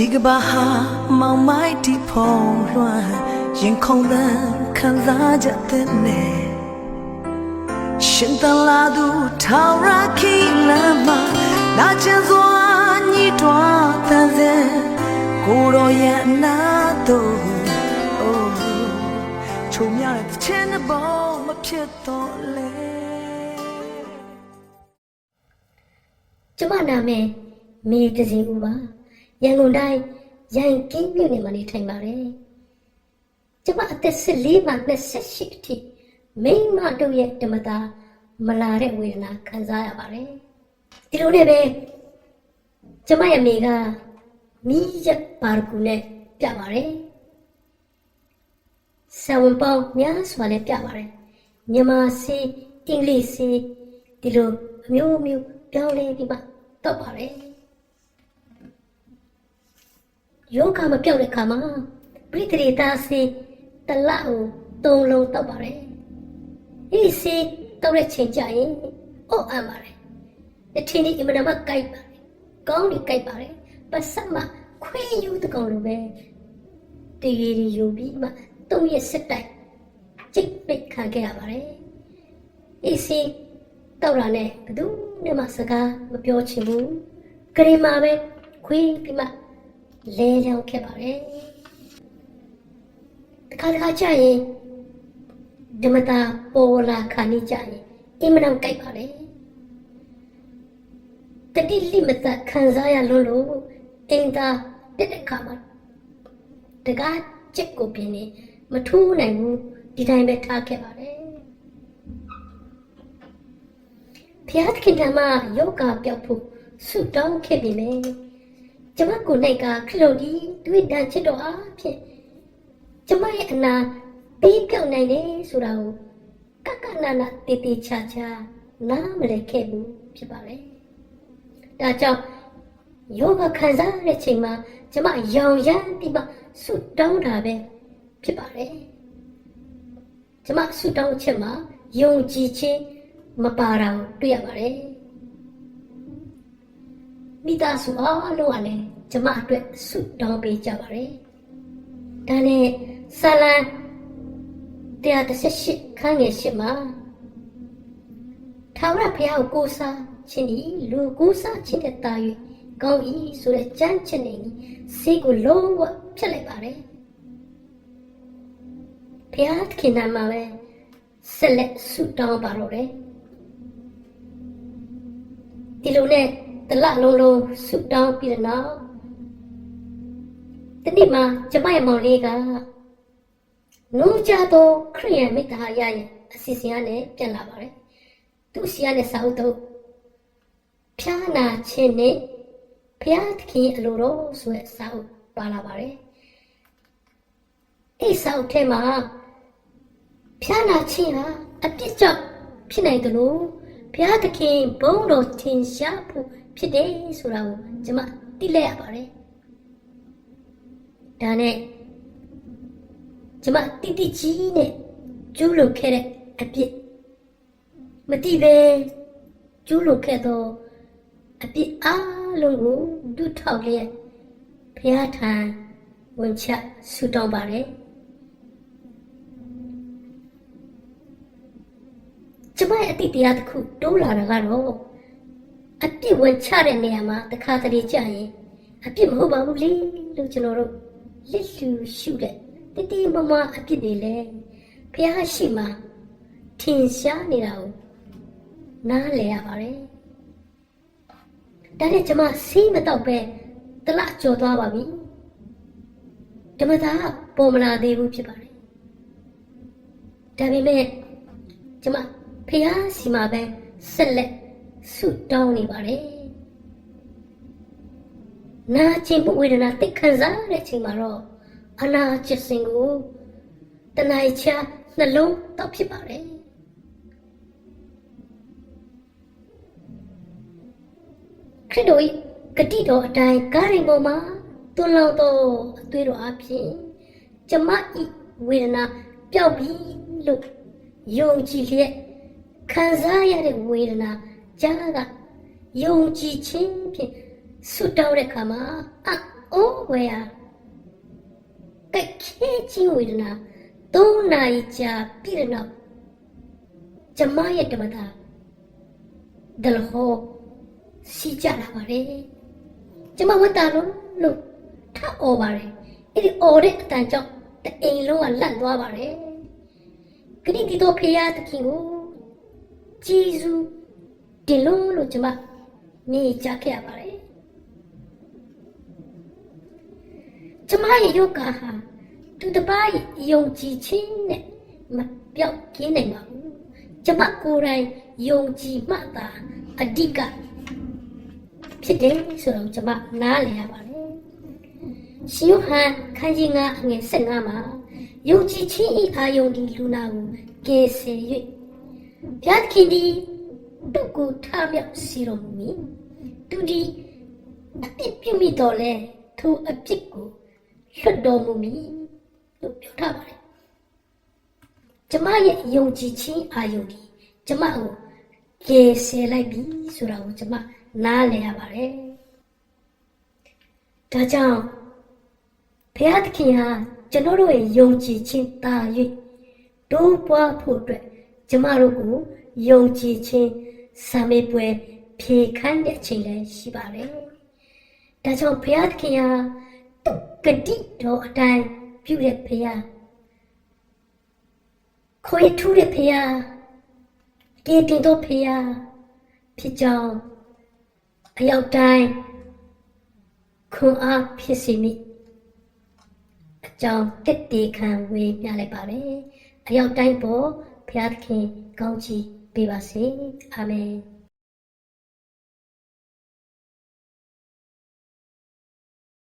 ဒီကဘာဟာမောင်မိုက်တီဖုံလွှမ်းရင်ခုန်သံခံစားကြတဲ့နဲ့ရှင်တန်လာသူထောင်ရခိလမ်းမှာနာကျင်စွာညှိတွားသံစဲကိုယ်တော်ရဲ့အနာတို့အိုးချုံရတဲ့ချင်းဘောမဖြစ်တော့လေကျမနာမည်မေတစီဦးပါ ရန်ကုန်တိုင်းရန်ကင်းမြို့နယ်မှာနေထိုင်ပါတယ်ကျမအသက်14မှ28အထိမိန်းမတို့ရဲ့ဓမ္မတာမလာတဲ့ဝေဒနာခံစားရပါတယ်ဒီလိုနဲ့ပဲကျမရဲ့မိကမိရက်ပါရကူနဲ့ပြပါတယ်ဆံဝန်ပေါင်းများစွာနဲ့ပြပါတယ်မြန်မာစီအင်္ဂလိပ်စီဒီလိုအမျိုးမျိုးပြောင်းလဲပြီးမှတော့ပါတယ် ယောဂမပြောက်တဲ့ခါမှာပရိသေတာစီတလောက်သုံးလုံးတော့ပါတယ်ဒီစီတော့တဲ့ချိန်ကြရင်အော့အမ်းပါတယ်တထင်းဒီအမနာမကြိုက်ပါတယ်ကောင်းနေကြိုက်ပါတယ်ပတ်စပ်မှာခွေးယူတကောင်လိုပဲတည်ရည်ယူပြီးမှတုံးရစစ်တိုက်จิตပိတ်ခံခဲ့ရပါတယ်ဒီစီတော့လာနဲ့ဘယ်သူနဲ့မှစကားမပြောချင်ဘူးဂရီမာပဲခွေးပြီးမှ လဲလျောင်းခဲ့ပါတယ်တခါတခါကြာရင်ဓမ္မတာပေါ်လာခါနေကြရင်အင်မတန်ကြိုက်ပါလေတတိလိမတခံစားရလို့လို့အင်တာတက်တဲ့ခါမှာတကားချက်ကိုပြင်းနေမထူးနိုင်ဘူးဒီတိုင်းပဲထားခဲ့ပါတယ်ဖျားသခင်ဓမ္မယောဂပြောက်ဖို့ဆုတောင်းခဲ့ပြီမယ် ကျမကိုနိုင်ကခလုတ်ဒီတွေ့တန်ချစ်တော်အားဖြင့်ကျမရဲ့အနာပြီးပြောက်နိုင်တယ်ဆိုတာကိုကကနနာတေတေချာချာနားမလည်ခဲ့ဘူးဖြစ်ပါလေဒါကြောင့်ယောဂခံစားရတဲ့ချိန်မှာကျမရောင်ရမ်းပြီးမှဆုတောင်းတာပဲဖြစ်ပါတယ်ကျမဆုတောင်းချက်မှာယုံကြည်ခြင်းမပါတာကိုတွေ့ရပါတယ် မိသားစုအားလုံးကလည်းကျမအတွက်ဆုတောင်းပေးကြပါတယ်ဒါနဲ့ဆာလံ138ခန်းငယ်ရှိမှာထာဝရဘုရားကိုကိုးစားခြင်းဒီလူကိုးစားခြင်းတဲ့တာ၍ကောင်း၏ဆိုတဲ့ကြမ်းချက်နေစိတ်ကိုလုံးဝဖြတ်လိုက်ပါတယ်ဘုရားသခင်နာမှာပဲဆက်လက်ဆုတောင်းပါတော့တယ်ဒီလိုနဲ့ တလလုံးလုံးဆုတောင်းပြီးတဲ့နောက်တနေ့မှာကျမရဲ့မောင်လေးကနုကြသောခရိယန်မိတ္တဟာရရဲ့အစီအစဉ်ကနေပြန်လာပါတယ်သူစီရတဲ့စာအုပ်တော့ဖျားနာခြင်းနဲ့ဖျားသခင်အလိုတော်ဆိုတဲ့စာအုပ်ပါလာပါတယ်အဲ့စာအုပ်ထဲမှာဖျားနာခြင်းဟာအပြစ်ကြောင့်ဖြစ်နိုင်တယ်လို့ဘုရားသခင်ဘုန်းတော်ထင်ရှားဖို့ ဖြစ်တယ်ဆိုတာကိုကျွန်မသိလိုက်ရပါတယ်ဒါနဲ့ကျွန်မတိတိကြီးနဲ့ကျူးလွန်ခဲ့တဲ့အပြစ်မတိပဲကျူးလွန်ခဲ့သောအပြစ်အလုံးကိုဒုထောက်လျက်ဘုရားထံဝင်ချဆုတောင်းပါတယ်ကျမရဲ့အတိတ်တရားတစ်ခုတိုးလာတာကတော့ အပြစ်ဝင်ချတဲ့နေရာမှာတခါတလေကြာရင်အပြစ်မဟုတ်ပါဘူးလေလို့ကျွန်တော်တို့လစ်လူရှုတဲ့တတိမမအပြစ်တွေလေဖះရှိမှထင်ရှားနေတာကိုနားလည်ရပါတယ်ဒါနဲ့ကျမစီးမတော့ပဲတလကြော်သွားပါပြီဓမ္မသားပေါ်မလာသေးဘူးဖြစ်ပါတယ်ဒါပေမဲ့ကျမဖះစီမှာပဲဆက်လက် ဆုတောင်းနေပါတယ်နာကျင်ပဝေဒနာသိခံစားတဲ့ချိန်မှာတော့အနာကျစ်စင်ကိုတဏှာချာနှလုံးတောက်ဖြစ်ပါတယ်ခရစ်တော်၏ဂတိတော်အတိုင်းကားရင်ပေါ်မှာတွန်းလောင်းသောအသွေးတော်အဖြစ်ကျမဤဝေဒနာပျောက်ပြီလို့ယုံကြည်လျက်ခံစားရတဲ့ဝေဒနာ ကြားကယုံကြည်ခြင်းဖြင့်ဆုတောင်းတဲ့အခါမှာအအိုးဝဲဟာကဲခဲချင်းဝေဒနာသုံးနာရီကြာပြည့်တဲ့နောက်ကျမရဲ့တမတာဒလဟောစီကြလာပါတယ်ကျမဝတ်တာလို့လို့ထအော်ပါတယ်အဲ့ဒီအော်တဲ့အတန်ကြောင့်တအိမ်လုံးကလန့်သွားပါတယ်ခရီးဒီတော့ဖေရသခင်ကိုဂျေဇူး တင်လို့လို့ကျမနေကြခဲ့ရပါတယ်ကျမရဲ့ယောဂဟာသူတစ်ပါးရဲ့ယုံကြည်ခြင်းနဲ့မပြောက်ကင်းနိုင်ပါဘူးကျမကိုယ်တိုင်ယုံကြည်မှသာအဓိကဖြစ်တယ်ဆိုတော့ကျမနားလည်ရပါတယ်ရှင်ယောဟန်ခန်းကြီး9အငယ်15မှာယုံကြည်ခြင်းဤအာယုန်ဒီလူနာကိုကယ်ဆယ်၍ဘုရားသခင်ဒီ သူ့ကိုထားမြောက်စီတော်မူမည်သူဒီအပြစ်ပြုမိတော်လဲသူအပြစ်ကိုလွတ်တော်မူမည်လို့ပြောထားပါတယ်။ကျမရဲ့ယုံကြည်ခြင်းအာယုန်ဒီကျမကိုကယ်ဆယ်လိုက်ပြီဆိုတာကိုကျမနားလည်ရပါတယ်။ဒါကြောင့်ဘုရားသခင်ဟာကျွန်တော်တို့ရဲ့ယုံကြည်ခြင်းတာ၍တိုးပွားဖို့အတွက်ကျမတို့ကိုယုံကြည်ခြင်း စာမေးပွဲဖြေခန်းတဲ့အချိန်လည်းရှိပါတယ်။ဒါကြောင့်ဘုရားသခင်ဟာသူ့ဂတိတော်အတိုင်းပြုတဲ့ဖရာခွေထူးတဲ့ဖရာကဲတင်တော်ဖရာဖြစ်ကြောင်းအရောက်တိုင်းခွန်အားဖြစ်စီမိအကြောင်းတက်တေခံဝေပြလိုက်ပါမယ်အရောက်တိုင်းပေါ်ဖရာသခင်ကောင်းချီး ပေးပါစေအာမင်